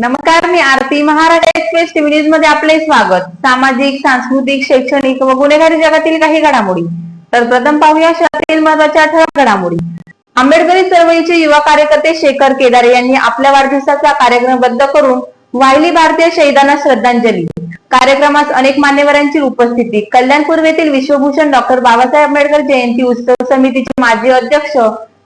नमस्कार मी Aarti Maharaj express TV न्यूजमध्ये आपले स्वागत. सामाजिक सांस्कृतिक शैक्षणिक व गुन्हेगारी जगातील काही घडामोडी. तर प्रथम पाहूया शहरातील महत्त्वाच्या ठळक घडामोडी. आंबेडकरी चळवळीचे युवा कार्यकर्ते शेखर केदारे यांनी आपल्या वाढदिवसाचा कार्यक्रम रद्द करून वाहिली भारतीय शहीदांना श्रद्धांजली. कार्यक्रमास अनेक मान्यवरांची उपस्थिती. कल्याणपूर येथील विश्वभूषण डॉक्टर बाबासाहेब आंबेडकर जयंती उत्सव समितीचे माजी अध्यक्ष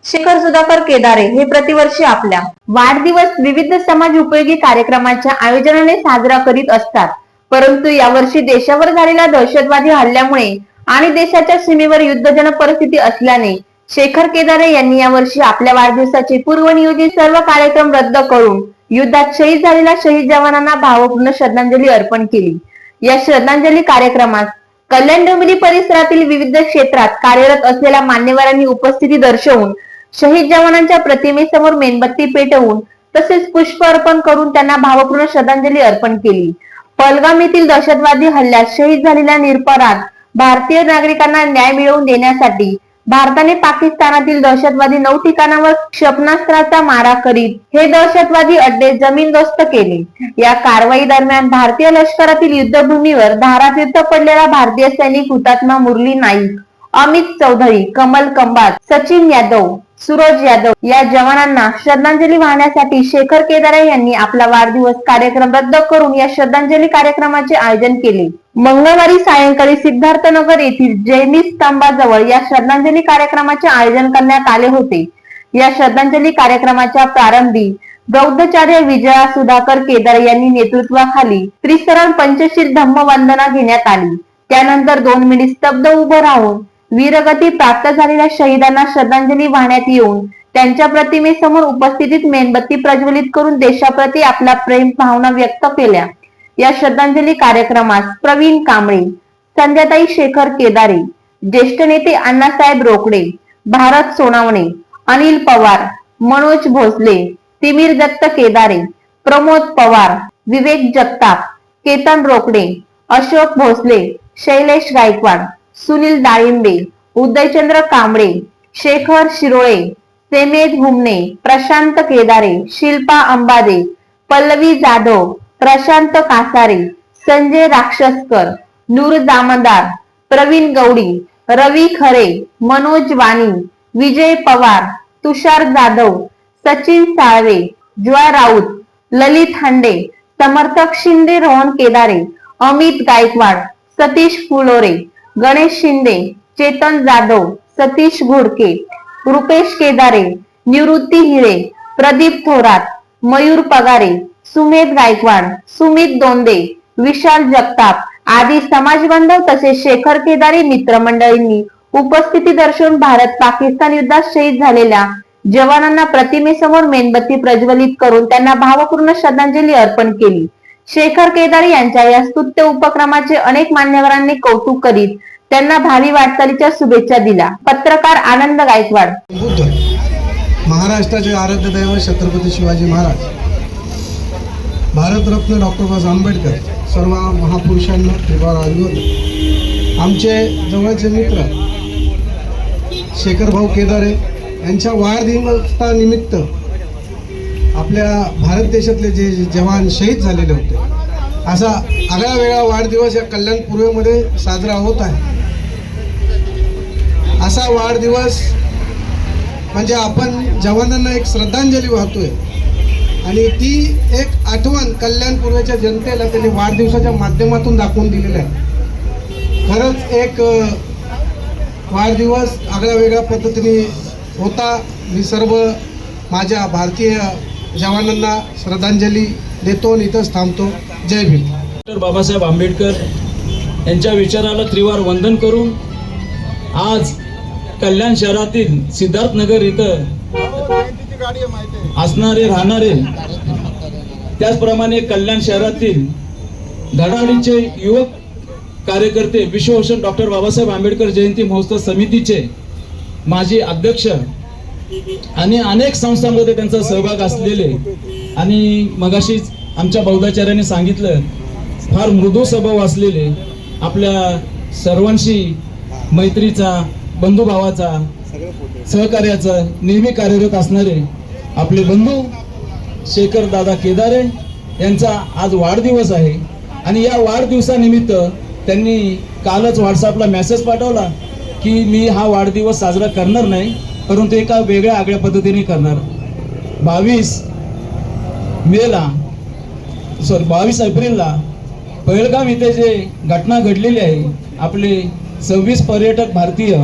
शेखर सुधाकर केदारे हे प्रतिवर्षी आपल्या वाढदिवस विविध समाज उपयोगी कार्यक्रमाच्या आयोजनाने साजरा करीत असतात. परंतु यावर्षी देशावर झालेल्या दहशतवादी हल्ल्यामुळे आणि देशाच्या सीमेवर युद्धजनक परिस्थिती असल्याने शेखर केदारे यांनी यावर्षी आपल्या वाढदिवसाचे पूर्वनियोजित सर्व कार्यक्रम रद्द करून युद्धात शहीद झालेल्या शहीद जवानांना भावपूर्ण श्रद्धांजली अर्पण केली. या श्रद्धांजली कार्यक्रमात कल्याण डोंबिवली परिसरातील विविध क्षेत्रात कार्यरत असलेल्या मान्यवरांनी उपस्थिती दर्शवून शहीद जवानांच्या प्रतिमेसमोर मेणबत्ती पेटवून तसेच पुष्प अर्पण करून त्यांना भावपूर्ण श्रद्धांजली अर्पण केली. पलगाम येथील दहशतवादी हल्ल्यात शहीद झालेल्या निरपराध भारतीय नागरिकांना न्याय मिळवून देण्यासाठी भारताने पाकिस्तानातील दहशतवादी नऊ ठिकाणावर क्षेपणास्त्राचा मारा करीत हे दहशतवादी अड्डे जमीनदोस्त केले. या कारवाई दरम्यान भारतीय लष्करातील युद्धभूमीवर धारातीर्थ पडलेला भारतीय सैनिक हुतात्मा मुरली नाईक अमित चौधरी कमल कंबात सचिन यादव सूरज यादव या जवानांना श्रद्धांजली वाहण्यासाठी शेखर केदारे यांनी आपला वाढदिवस कार्यक्रम रद्द करून या श्रद्धांजली कार्यक्रमाचे आयोजन केले. मंगळवारी सायंकाळी सिद्धार्थनगर येथील जैनी स्तंभाजवळ या श्रद्धांजली कार्यक्रमाचे आयोजन करण्यात आले होते. या श्रद्धांजली कार्यक्रमाच्या प्रारंभी बौद्धचार्य विजया सुधाकर केदार यांनी नेतृत्वाखाली त्रिसरण पंचशील धम्म वंदना घेण्यात आली. त्यानंतर दोन मिनिट स्तब्ध उभं राहून वीरगती प्राप्त झालेल्या शहीदांना श्रद्धांजली वाहण्यात येऊन त्यांच्या प्रतिमेसमोर उपस्थितीत मेणबत्ती प्रज्वलित करून देशाप्रती आपला प्रेम भावना व्यक्त केल्या. या श्रद्धांजली कार्यक्रमात प्रवीण कांबळे संध्याताई शेखर केदारे ज्येष्ठ नेते अण्णासाहेब रोकडे भारत सोनावणे अनिल पवार मनोज भोसले तिमीर दत्त केदारे प्रमोद पवार विवेक जगताप केतन रोकडे अशोक भोसले शैलेश गायकवाड सुनील डाळिंबे उदयचंद्र कांबळे शेखर शिरोळे सेमेद हुमने प्रशांत केदारे शिल्पा अंबादे पल्लवी जाधव प्रशांत कासारे संजय राक्षसकर नूर जामदार प्रवीण गौडी रवी खरे मनोज वाणी विजय पवार तुषार जाधव सचिन साळवे ज्वा राऊत ललित हांडे समर्थक शिंदे रोहन केदारे अमित गायकवाड सतीश फुलोरे गणेश शिंदे चेतन जाधव सतीश घोडके रुपेश केदारे निवृत्ती हिरे प्रदीप थोरात मयूर पगारे सुमेध गायकवाड सुमित दोंदे विशाल जगताप आदी समाजबांधव तसेच शेखर केदारे मित्रमंडळींनी उपस्थिती दर्शवून भारत पाकिस्तान युद्धात शहीद झालेल्या जवानांना प्रतिमेसमोर मेणबत्ती प्रज्वलित करून त्यांना भावपूर्ण श्रद्धांजली अर्पण केली. शेखर केदारे यांच्या या स्तुत्य उपक्रमाचे अनेक मान्यवरांनी कौतुक करीत त्यांना भावी वाटचालीच्या शुभेच्छा दिल्या. पत्रकार आनंद गायकवाड. बुद्ध महाराष्ट्राचे आराध्य दैवत छत्रपती शिवाजी महाराज. भारतरत्न डॉक्टर बाबासाहेब आंबेडकर सर्व महापुरुषांना त्रिवार अभिवादन. आमचे जवळचे मित्र शेखर भाऊ केदारे यांच्या वाढदिवसानिमित्त आपल्या भारत देशातले जे जवान शहीद झालेले होते. असा आगळा वेगळा वाढदिवस या कल्याण पूर्वेमध्ये साजरा होत आहे. असा वाढदिवस म्हणजे आपण जवानांना एक श्रद्धांजली वाहतोय. आणि ती एक आठवण कल्याण पूर्वेच्या जनतेला त्यांनी वाढदिवसाच्या माध्यमातून दाखवून दिलेलं आहे. खरंच एक वाढदिवस आगळ्या वेगळ्या पद्धतीने होता. मी सर्व माझ्या भारतीय जवानांना श्रद्धांजली देतो आणि इथंच थांबतो. जय भीम. डॉक्टर बाबासाहेब आंबेडकर यांच्या विचाराला त्रिवार वंदन करून आज कल्याण शहरातील सिद्धार्थनगर इथं असणारे राहणारे त्याचप्रमाणे कल्याण शहरातील धडाडीचे युवक कार्यकर्ते विश्वभूषण डॉक्टर बाबासाहेब आंबेडकर जयंती महोत्सव समितीचे माजी अध्यक्ष आणि अनेक संस्थांमध्ये त्यांचा सहभाग असलेले आणि मगाशीच आमच्या बौद्धाचार्याने सांगितलं फार मृदू स्वभाव असलेले आपल्या सर्वांशी मैत्रीचा बंधुभावाचा सहकार्याचा नेहमी कार्यरत असणारे आपले बंधू शेखर दादा केदारे यांचा आज वाढदिवस आहे. आणि या वाढदिवसानिमित्त त्यांनी कालच व्हॉट्सअपला मेसेज पाठवला की मी हा वाढदिवस साजरा करणार नाही. परंतु एका वेगळ्या आगळ्या पद्धतीने करणार. बावीस मेला सॉरी बावीस एप्रिलला पहलगाम इथे जे घटना घडलेली आहे आपले सव्वीस पर्यटक भारतीय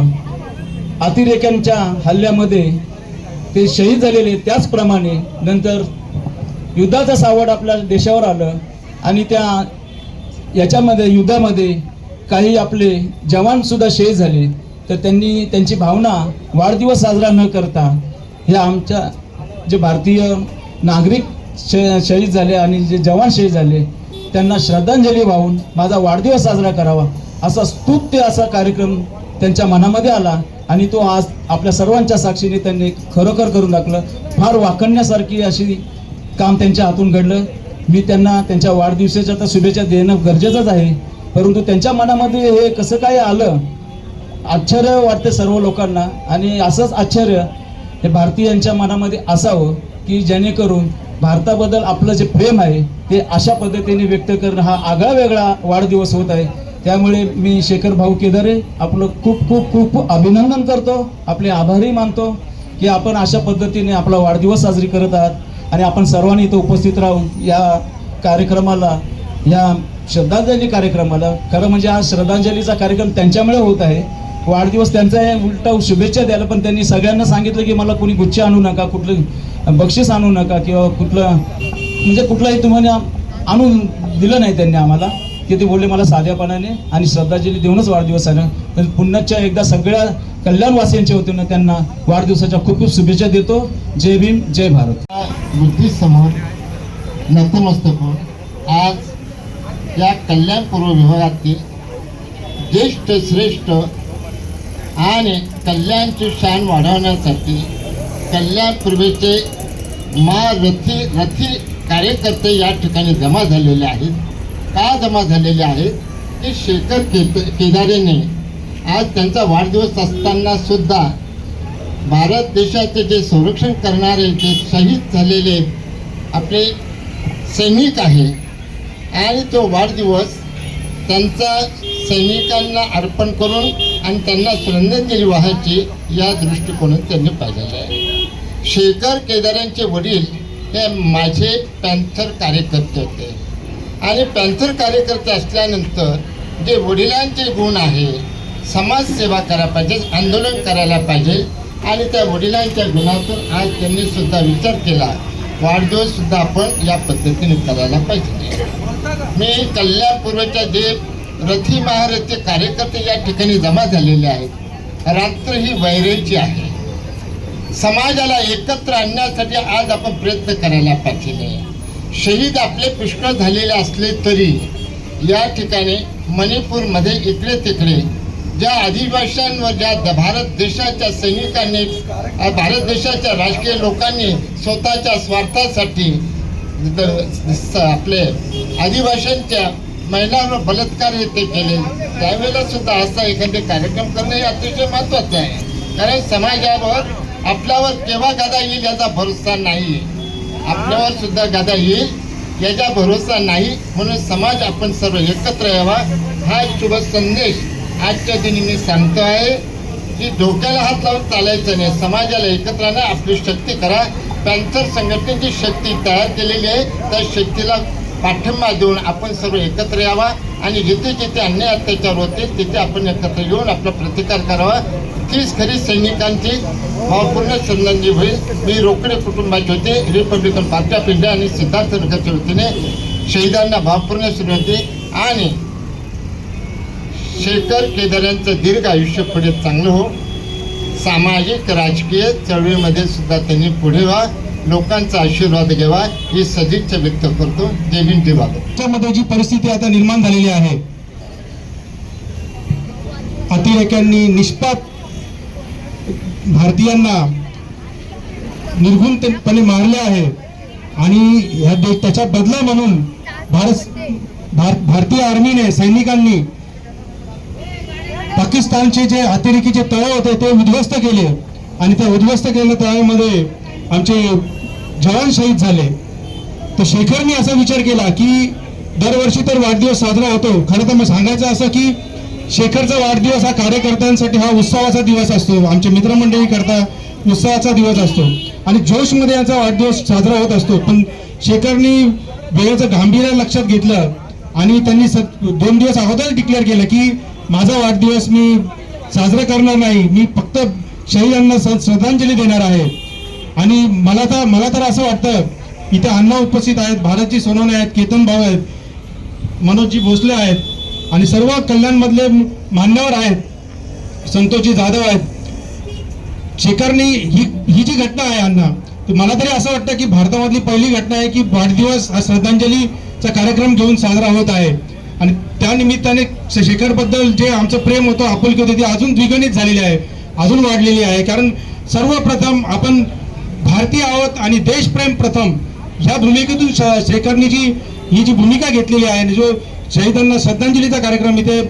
अतिरेक्यांच्या हल्ल्यामध्ये ते शहीद झालेले त्याचप्रमाणे नंतर युद्धाचं सावड आपल्या देशावर आलं आणि त्या याच्यामध्ये युद्धामध्ये काही आपले जवानसुद्धा शहीद झाले. तर त्यांनी त्यांची भावना वाढदिवस साजरा न करता हे आमच्या जे भारतीय नागरिक श शहीद झाले आणि जे जवान शहीद झाले त्यांना श्रद्धांजली वाहून माझा वाढदिवस साजरा करावा. असा स्तुत्य असा कार्यक्रम त्यांच्या मनामध्ये आला आणि तो आज आपल्या सर्वांच्या साक्षीने त्यांनी खरोखर करून दाखलं फार वाकण्यासारखी अशी काम त्यांच्या हातून घडलं. मी त्यांना त्यांच्या वाढदिवसाच्या तर शुभेच्छा देणं गरजेचंच आहे. परंतु त्यांच्या मनामध्ये हे कसं काय आलं आश्चर्य वाटते सर्व लोकांना. आणि असंच आश्चर्य हे भारतीयांच्या मनामध्ये असावं की जेणेकरून भारताबद्दल आपलं जे प्रेम आहे ते अशा पद्धतीने व्यक्त करणं हा आगळा वेगळा वाढदिवस होत आहे. त्यामुळे मी शेखर भाऊ केदारे आपलं खूप खूप खूप अभिनंदन करतो. आपले आभारी मानतो की आपण अशा पद्धतीने आपला वाढदिवस साजरी करत आहात. आणि आपण सर्वांनी इथं उपस्थित राहून या कार्यक्रमाला या श्रद्धांजली कार्यक्रमाला खरं म्हणजे हा श्रद्धांजलीचा कार्यक्रम त्यांच्यामुळे होत आहे वाढदिवस त्यांचा आहे उलटा शुभेच्छा द्यायला पण त्यांनी सगळ्यांना सांगितलं की मला कोणी गुच्छ आणू नका कुठलं बक्षीस आणू नका किंवा कुठलं म्हणजे कुठलाही तुम्हाला आणून दिलं नाही त्यांनी आम्हाला की ते बोलले मला साध्यापणाने आणि श्रद्धांजली देऊनच वाढदिवस आला. तर पुन्हाच्या एकदा सगळ्या कल्याणवासियांच्या वतीनं त्यांना वाढदिवसाच्या खूप खूप शुभेच्छा देतो. जय भीम जय भारत. बुद्धीसमोर नतमस्तक आज या कल्याण पूर्व विभागातील ज्येष्ठ श्रेष्ठ आणि कल्याणची शान वाढवण्यासाठी कल्याण पूर्वेचे मा रथी कार्यकर्ते या ठिकाणी जमा झालेले आहेत. का जमा झालेले आहेत? की शेखर के केदारेने. आज त्यांचा वाढदिवस असताना सुद्धा भारत देशाचे जे संरक्षण करणारे जे शहीद झालेले आपले सैनिक आहे आणि तो वाढदिवस त्यांचा सैनिकांना अर्पण करून आणि त्यांना श्रद्धांजली वाहायची या दृष्टिकोनातून त्यांनी पाहिलेलं आहे. शेखर केदारांचे वडील हे माझे पॅन्थर कार्यकर्ते होते. आणि पॅन्थर कार्यकर्ते असल्यानंतर जे वडिलांचे गुण आहे समाजसेवा करायला पाहिजे आंदोलन करायला पाहिजे आणि त्या वडिलांच्या गुणातून आज त्यांनी सुद्धा विचार केला वाढदिवस सुद्धा आपण या पद्धतीने करायला पाहिजे. मी कल्याण पूर्वच्या जे रथी महाराजचे कार्यकर्ते या ठिकाणी जमा झालेले आहेत. रात्र ही वैरेची आहे. समाजाला एकत्र आणण्यासाठी आज आपण प्रयत्न करायला पाहिजे. शहीद आपले पुष्कळ झालेले असले तरी या ठिकाणी मणिपूरमध्ये इकडे तिकडे ज्या आदिवाशांवर ज्या द- भारत देशाच्या सैनिकांनी भारत देशाच्या राजकीय लोकांनी स्वतःच्या स्वार्थासाठी आपले आदिवाशांच्या महिलांवर बलात्कार येथे केले. त्यावेळेला सुद्धा असा एखादे कार्यक्रम करणं हे अतिशय महत्वाचं आहे. कारण समाजावर आपल्यावर केव्हा गादा येईल याचा भरोसा नाही आपल्यावर सुद्धा गादा येईल याचा भरोसा नाही. म्हणून समाज आपण सर्व एकत्र यावा. हा शुभ संदेश आजच्या दिनी मी सांगतो आहे की डोक्याला हात लावून चालायचं नाही. समाजाला एकत्र आपली शक्ती करा. पॅन्थर संघटनेची शक्ती तयार केलेली आहे. त्या शक्तीला पाठिंबा देऊन आपण सर्व एकत्र यावा आणि जिथे जिथे अन्याय अत्याचार होते तिथे आपण एकत्र येऊन आपला प्रतिकार करावा. तीच खरी सैनिकांची भावपूर्ण श्रद्धांजली होईल. मी रोकडे कुटुंबाचे होते रिपब्लिकन पार्टी ऑफ इंडिया आणि सिद्धार्थ नगरच्या वतीने शहीदांना भावपूर्ण श्रद्धांजली आणि शेखर केदार यांचं दीर्घ आयुष्य पुढे चांगलं हो. सामाजिक राजकीय चळवळीमध्ये सुद्धा त्यांनी पुढे व्हा. लोकांचा आशीर्वाद घ्यावा ही सदिच्छा व्यक्त करतो. जय भीम जी परिस्थिती आता निर्माण झालेली आहे अतिरेक्यांनी निष्पाप भारतीयांना निर्गुणपणे मारले आहे आणि ह्या त्याचा बदला म्हणून भारत भार, भारतीय आर्मीने सैनिकांनी पाकिस्तानचे जे अतिरेकीचे तळ होते ते उद्ध्वस्त केले. आणि त्या उद्ध्वस्त केलेल्या तळामध्ये आमचे जवान शहीद झाले. तर शेखरने असा विचार केला की दरवर्षी तर वाढदिवस साजरा होतो. खरं तर मग सांगायचं असं की शेखरचा वाढदिवस हा कार्यकर्त्यांसाठी हा उत्सवाचा दिवस असतो. आमचे मित्रमंडळी करता उत्सवाचा दिवस असतो. आणि जोशमध्ये याचा वाढदिवस साजरा होत असतो. पण शेखरनी वेळेचं गांभीर्य लक्षात घेतलं आणि त्यांनी स दोन दिवस अगोदर डिक्लेअर केलं की माझा वाढदिवस मी साजरा करणार नाही. मी फक्त शहीदांना श्रद्धांजली देणार आहे. आणि मला तर मला तर असं वाटतं इथे अण्णा उपस्थित आहेत भारतजी सोनवणे आहेत केतन भाऊ आहेत मनोजजी भोसले आहेत आणि सर्व कल्याणमधले मान्यवर आहेत संतोषजी जाधव आहेत. शेखरनी ही ही जी घटना आहे अण्णा तर मला तरी असं वाटतं की भारतामधली पहिली घटना आहे की वाढदिवस हा श्रद्धांजलीचा कार्यक्रम घेऊन साजरा होत आहे. आणि त्या निमित्ताने शेखरबद्दल जे आमचं प्रेम होतं आपुलकी होती ती अजून द्विगणित झालेली आहे अजून वाढलेली आहे. कारण सर्वप्रथम आपण भारतीय आहोत आणि देशप्रेम प्रथम ह्या भूमिकेतून श- शेखरनी जी ही जी भूमिका घेतलेली आहे आणि जो शहीदांना श्रद्धांजलीचा कार्यक्रम इथे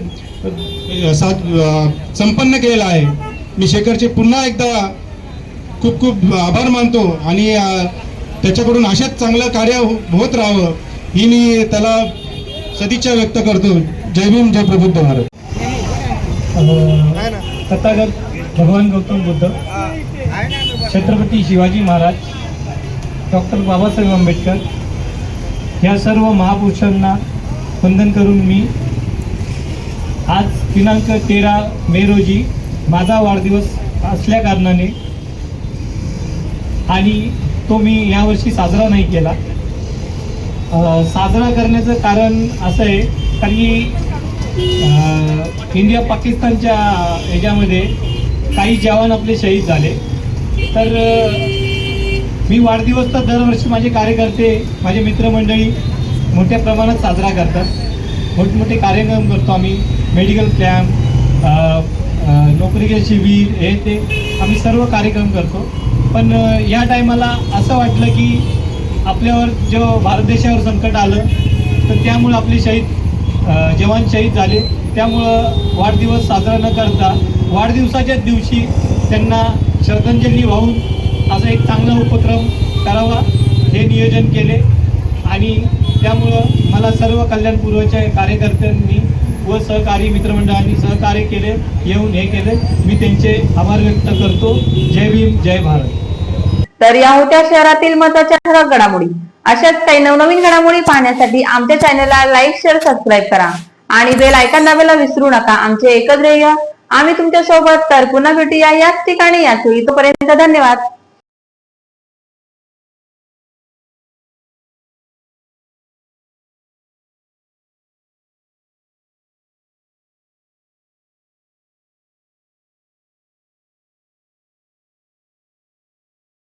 सा- संपन्न केलेला आहे. मी शेखरचे पुन्हा एकदा खूप खूप आभार मानतो आणि त्याच्याकडून अशाच चांगलं कार्य हो-, होत राहावं ही मी त्याला सदिच्छा व्यक्त करतो. जय भीम जय प्रबुद्ध भारत. तथागत भगवान गौतम बुद्ध. छत्रपती शिवाजी महाराज डॉक्टर बाबासाहेब आंबेडकर या सर्व महापुरुषांना वंदन करून मी आज दिनांक तेरा मे रोजी माझा वाढदिवस असल्या कारणाने आणि तो मी यावर्षी साजरा नाही केला. साजरा करण्याचं कारण असं आहे कारण की इंडिया पाकिस्तानच्या ह्याच्यामध्ये काही जवान आपले शहीद झाले. तर मी वाढदिवस तर दरवर्षी माझे कार्यकर्ते माझे मित्रमंडळी मोठ्या प्रमाणात साजरा करतात. मोठमोठे कार्यक्रम करतो आम्ही. मेडिकल कॅम्प नोकरीचे शिबिर हे ते आम्ही सर्व कार्यक्रम करतो. पण या टायमाला असं वाटलं की आपल्यावर जेव्हा भारत देशावर संकट आलं तर त्यामुळं आपले शहीद जवान शहीद झाले. त्यामुळं वाढदिवस साजरा न करता वाढदिवसाच्याच दिवशी त्यांना श्रद्धांजली वाहून असा एक चांगला उपक्रम करावा हे नियोजन केले. आणि त्यामुळं मला सर्व कल्याणपूर्वच्या कार्यकर्त्यांनी व सहकारी मित्रमंडळांनी सहकार्य केले येऊन हे केले. मी त्यांचे आभार व्यक्त करतो. जय भीम जय भारत. तर या होत्या शहरातील महत्त्वाच्या ठळक घडामोडी. अशाच काही नवनवीन घडामोडी पाहण्यासाठी आमच्या चॅनलला लाईक शेअर सबस्क्राईब करा. आणि बेल आयकॉन दाबायला विसरू नका. आमचे एकच ध्येय आम्ही तुमच्यासोबत तर पुन्हा भेटूया याच ठिकाणी. याच वेळी तोपर्यंत धन्यवाद.